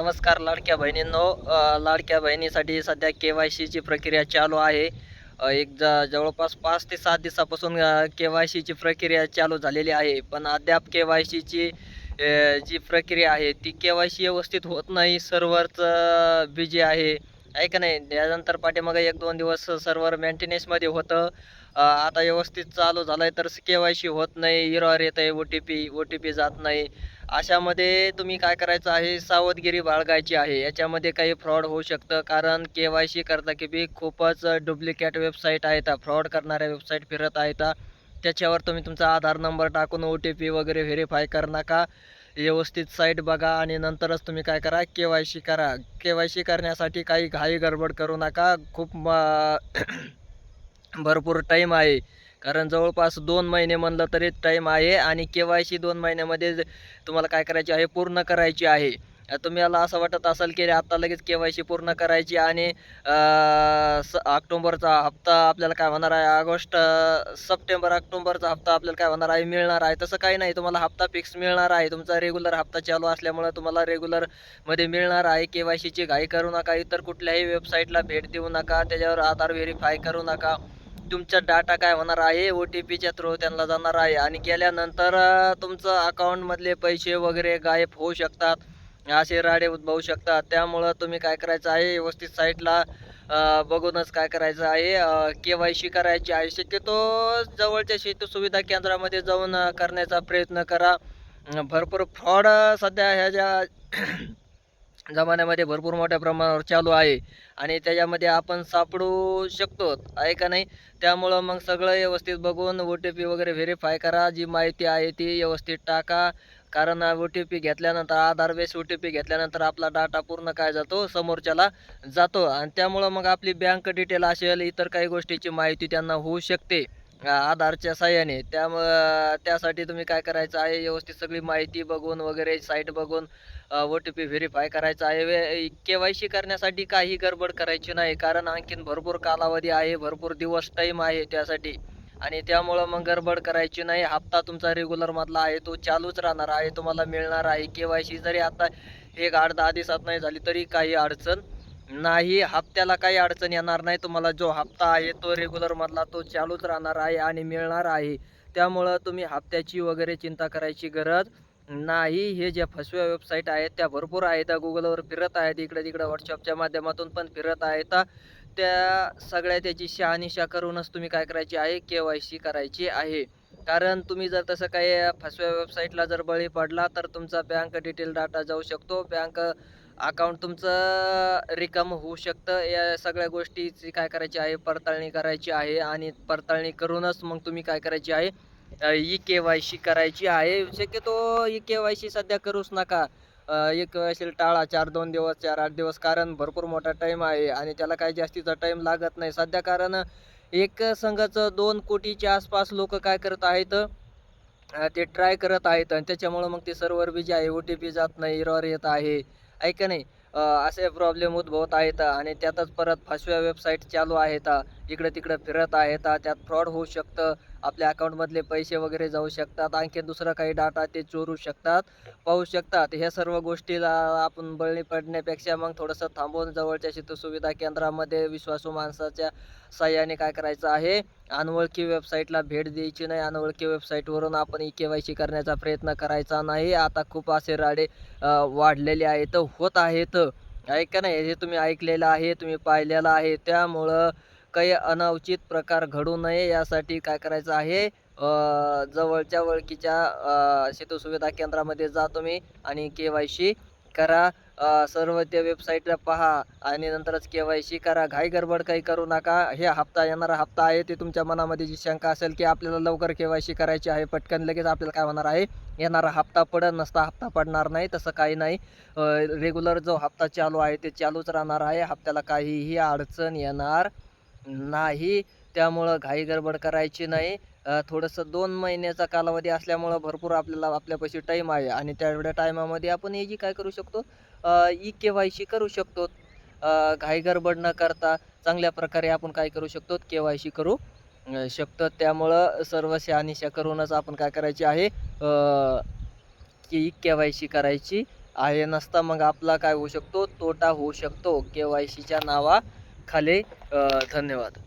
नमस्कार लाडक्या बहिणींनो लाडक्या बहिणीसाठी सध्या के वाय सीची प्रक्रिया चालू आहे. एक ज जवळपास पाच ते सात दिवसापासून के वाय सीची प्रक्रिया चालू झालेली आहे. पण अद्याप के वाय सीची जी प्रक्रिया आहे ती के वाय सी व्यवस्थित होत नाही. सर्व्हरचं बिजी आहे. आहे का नाही? त्यानंतर पाठीमागे एक दोन दिवस सर्व्हर मेंटेनन्समध्ये होतं. आता व्यवस्थित चालू झालं आहे तर के वाय सी होत नाही. इरॉर येत आहे O T P O T P जात नाही. अशामध्ये तुम्ही काय करायचं आहे? सावधगिरी बाळगायची आहे. याच्यामध्ये काही फ्रॉड होऊ शकतं. कारण के वाय सी करता की बी खूपच डुप्लिकेट वेबसाईट आहेत फ्रॉड करणाऱ्या वेबसाईट फिरत आहेत त्याच्यावर तुम्ही तुमचा आधार नंबर टाकून ओ टी पी वगैरे व्हेरीफाय करू नका. व्यवस्थित साईट बघा आणि नंतरच तुम्ही काय करा? के वाय सी करा. के वाय सी करण्यासाठी काही घाई गडबड करू नका. खूप म- भरपूर टाईम आहे. कारण जवळपास दोन महिने म्हणलं तरी टाईम आहे आणि के वाय सी दोन महिन्यामध्ये तुम्हाला काय करायची आहे पूर्ण करायची आहे. तुम्हाला असं वाटत असेल की आता लगेच के वाय सी पूर्ण करायची आणि ऑक्टोंबरचा स हप्ता आपल्याला काय होणार आहे ऑगस्ट सप्टेंबर ऑक्टोंबरचा हप्ता आपल्याला काय होणार आहे मिळणार आहे. तसं काही नाही तुम्हाला हप्ता फिक्स मिळणार आहे. तुमचा रेग्युलर हप्ता चालू असल्यामुळे तुम्हाला रेग्युलरमध्ये मिळणार आहे. के वाय सीची घाई करू नका इतर कुठल्याही वेबसाईटला भेट देऊ नका त्याच्यावर आधार व्हेरीफाय करू नका. तुमचा डाटा काय होणार आहे? ओ टी पीच्या थ्रू त्यांना जाणार आहे. आणि गेल्यानंतर तुमचं अकाउंटमधले पैसे वगैरे गायब होऊ शकतात. असे राडे उद्भवू शकतात. त्यामुळं तुम्ही काय करायचं आहे? व्यवस्थित साईटला बघूनच काय करायचं आहे? के वाय सी करायची आहे. शक्यतो जवळच्या शेती सुविधा केंद्रामध्ये जाऊन करण्याचा प्रयत्न करा. भरपूर फ्रॉड सध्या ह्या ज्या जमान्यामध्ये भरपूर मोठ्या प्रमाणावर चालू आहे. आणि त्याच्यामध्ये आपण सापडू शकतो. आहे का नाही? त्यामुळं मग सगळं व्यवस्थित बघून ओ टी पी वगैरे व्हेरीफाय करा. जी माहिती आहे ती व्यवस्थित टाका. कारण ओ टी पी घेतल्यानंतर Aadhaar base O T P घेतल्यानंतर आपला डाटा पूर्ण काय जातो? समोरच्याला जातो. आणि त्यामुळं मग आपली बँक डिटेल असेल इतर काही गोष्टीची माहिती त्यांना होऊ शकते. आधारच्या साह्याने. त्या त्यासाठी तुम्ही काय करायचं आहे? व्यवस्थित सगळी माहिती बघून वगैरे साईट बघून ओ टी पी व्हेरीफाय करायचा आहे. के वाय सी करण्यासाठी काही गडबड करायची नाही. कारण आणखीन भरपूर कालावधी आहे भरपूर दिवस टाईम आहे त्यासाठी. आणि त्यामुळं मग गडबड करायची नाही. हप्ता तुमचा रेग्युलरमधला आहे तो चालूच राहणार आहे. तुम्हाला मिळणार आहे. के वाय सी जरी आता एक आठ दहा दिवसात नाही झाली तरी काही अडचण नाही हप्त्याला काही अडचण येणार नाही. तुम्हाला जो हप्ता आहे तो रेग्युलरमधला तो चालूच राहणार आहे आणि मिळणार आहे. त्यामुळं तुम्ही हप्त्याची वगैरे चिंता करायची गरज नाही. हे ज्या फसव्या वेबसाईट आहेत त्या भरपूर आहेत. गुगलवर फिरत आहेत. इकडे तिकडे व्हॉट्सअपच्या माध्यमातून पण फिरत आहेत. त्या सगळ्या त्याची शहानिशा करूनच तुम्ही काय करायची आहे? के वाय सी करायची आहे. कारण तुम्ही जर तसं काही फसव्या वेबसाईटला जर बळी पडला तर तुमचा बँक डिटेल डाटा जाऊ शकतो. बँक अकाउंट तुमचं रिकम होऊ शकतं. या सगळ्या गोष्टीची काय करायची आहे पडताळणी करायची आहे आणि पडताळणी करूनच मग तुम्ही काय करायची आहे ई के वाय सी करायची आहे. शक्यतो ई के वाय सी सध्या करूच नका. ई के वाय सी टाळा चार दोन दिवस चार आठ दिवस कारण भरपूर मोठा टाईम आहे आणि त्याला काही जास्तीचा टाईम लागत नाही. सध्या कारण एक संघाचं दोन कोटीच्या आसपास लोक काय करत आहेत ते ट्राय करत आहेत आणि त्याच्यामुळं मग ते सर्व्हर बी जे आहे ओ टी पी जात नाही इरॉर येत आहे. ऐका नाही? असे प्रॉब्लेम उद्भवत आहेत आणि त्यातच परत फसव्या वेबसाईट चालू आहेत. इकडं तिकडं फिरत आहेत. त्यात फ्रॉड होऊ शकतं. आपल्या अकाउंटमधले पैसे वगैरे जाऊ शकतात. आणखी दुसरा काही डाटा ते चोरू शकतात. पाहू शकतात. ह्या सर्व गोष्टीला आपण बळी पडण्यापेक्षा मग थोडंसं थांबवून जवळच्या शेतसुविधा केंद्रामध्ये विश्वासू माणसाच्या सहाय्याने काय करायचं आहे? अनोळखी वेबसाईटला भेट द्यायची नाही. अनोळखी वेबसाईटवरून आपण ई के वाय सी करण्याचा प्रयत्न करायचा नाही. आता खूप असे राडे वाढलेले आहेत होत आहेत. ऐका नाही? हे तुम्ही ऐकलेलं आहे तुम्ही पाहिलेलं आहे. त्यामुळं काही अनावचित प्रकार घडू नये यासाठी काय करायचं आहे? जवळच्या ओळखीच्या अ, सेतू सुविधा केंद्रामध्ये जा तुम्ही आणि के वाय सी करा. सर्व त्या वेबसाईटला पहा आणि नंतरच के वाय सी करा. घाई गडबड काही करू नका. हे हप्ता येणारा हप्ता आहे ते तुमच्या मनामध्ये जी शंका असेल की आपल्याला लवकर के वाय सी करायची आहे पटकन लगेच आपल्याला काय होणार आहे? येणारा हप्ता पडत नसता हप्ता पडणार नाही तसं काही नाही. रेग्युलर जो हप्ता चालू आहे ते चालूच राहणार आहे. हप्त्याला काहीही अडचण येणार नाही. त्यामुळं घाई गडबड करायची नाही. थोडंसं दोन महिन्याचा कालावधी असल्यामुळं भरपूर आपल्याला आपल्यापाशी टाईम आहे आणि तेवढ्या टायमामध्ये आपण हे जी काय करू शकतो ई के वाय सी करू शकतो. घाई गडबड न करता चांगल्या प्रकारे आपण काय करू शकतो के वाय सी करू शकतो. त्यामुळं सर्व शहानिशा करूनच आपण काय करायची आहे की ई के वाय सी करायची आहे. नसता मग आपला काय होऊ शकतो तोटा होऊ शकतो. के वाय सीच्या नावा खाली धन्यवाद.